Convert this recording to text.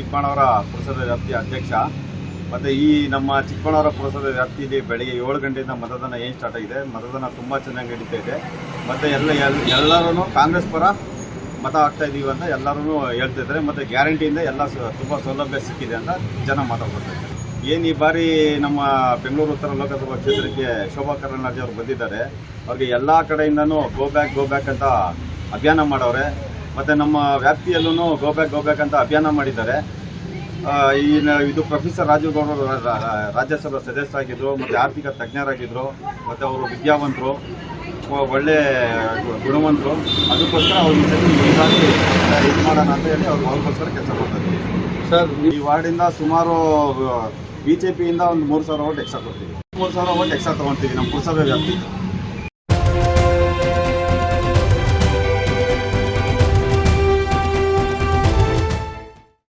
ಚಿಕ್ಕಮಗಳೂರ ಪುರಸಭೆ ವ್ಯಾಪ್ತಿಯ ಅಧ್ಯಕ್ಷ. ಮತ್ತು ಈ ನಮ್ಮ ಚಿಕ್ಕಮಗಳೂರ ಪುರಸಭೆ ವ್ಯಾಪ್ತಿಯಲ್ಲಿ ಬೆಳಗ್ಗೆ ಏಳು ಗಂಟೆಯಿಂದ ಮತದಾನ ಏನು ಸ್ಟಾರ್ಟ್ ಆಗಿದೆ? ಮತದಾನ ತುಂಬ ಚೆನ್ನಾಗಿ ನಡೀತಾ ಇದೆ. ಮತ್ತು ಎಲ್ಲ ಎಲ್ ಎಲ್ಲರೂ ಕಾಂಗ್ರೆಸ್ ಪರ ಮತ ಆಗ್ತಾ ಇದ್ದೀವಿ ಅಂತ ಎಲ್ಲರೂ ಹೇಳ್ತಿದ್ದಾರೆ ಮತ್ತು ಗ್ಯಾರಂಟಿಯಿಂದ ಎಲ್ಲ ತುಂಬ ಸೌಲಭ್ಯ ಸಿಕ್ಕಿದೆ ಅಂತ ಜನ ಮಾತಾಡ್ತಾರೆ ಏನು ಈ ಬಾರಿ ನಮ್ಮ ಬೆಂಗಳೂರು ಉತ್ತರ ಲೋಕಸಭಾ ಕ್ಷೇತ್ರಕ್ಕೆ ಶೋಭಾ ಕರಂದ್ಲಾಜೆ ಅವರು ಬಂದಿದ್ದಾರೆ. ಅವ್ರಿಗೆ ಎಲ್ಲ ಕಡೆಯಿಂದನೂ ಗೋ ಬ್ಯಾಕ್ ಗೋ ಬ್ಯಾಕ್ ಅಂತ ಅಭಿಯಾನ ಮಾಡವ್ರೆ ಮತ್ತು ನಮ್ಮ ವ್ಯಾಪ್ತಿಯಲ್ಲೂ ಗೋ ಬ್ಯಾಕ್ ಗೋ ಬ್ಯಾಕ್ ಅಂತ ಅಭಿಯಾನ ಮಾಡಿದ್ದಾರೆ. ಈ ಇದು ಪ್ರೊಫೆಸರ್ ರಾಜೀವ್ ಗೌಡರು ರಾಜ್ಯಸಭಾ ಸದಸ್ಯರಾಗಿದ್ದರು ಮತ್ತು ಆರ್ಥಿಕ ತಜ್ಞರಾಗಿದ್ದರು ಮತ್ತು ಅವರು ವಿದ್ಯಾವಂತರು ಒಳ್ಳೆ ಗುಣವಂತರು. ಅದಕ್ಕೋಸ್ಕರ ಅವ್ರು ಬಾರಿ ಇದು ಮಾಡೋಣ ಅಂತ ಹೇಳಿ ಅವ್ರು ಅವ್ರಿಗೋಸ್ಕರ ಕೆಲಸ ಮಾಡ್ತಾರೆ ಸರ್ ಈ ವಾರ್ಡಿಂದ ಸುಮಾರು ಬಿ ಜೆ ಪಿಯಿಂದ ಒಂದು ಮೂರು ಸಾವಿರ ಓಟ್ ಎಕ್ಸ್ಟ್ರಾ ಕೊಡ್ತೀವಿ. ಮೂರು ಸಾವಿರ ಓಟ್ ಎಕ್ಸ್ಟ್ರಾ ತೊಗೊಳ್ತೀವಿ ನಮ್ಮ ಪುರಸಭೆ ವ್ಯಾಪ್ತಿ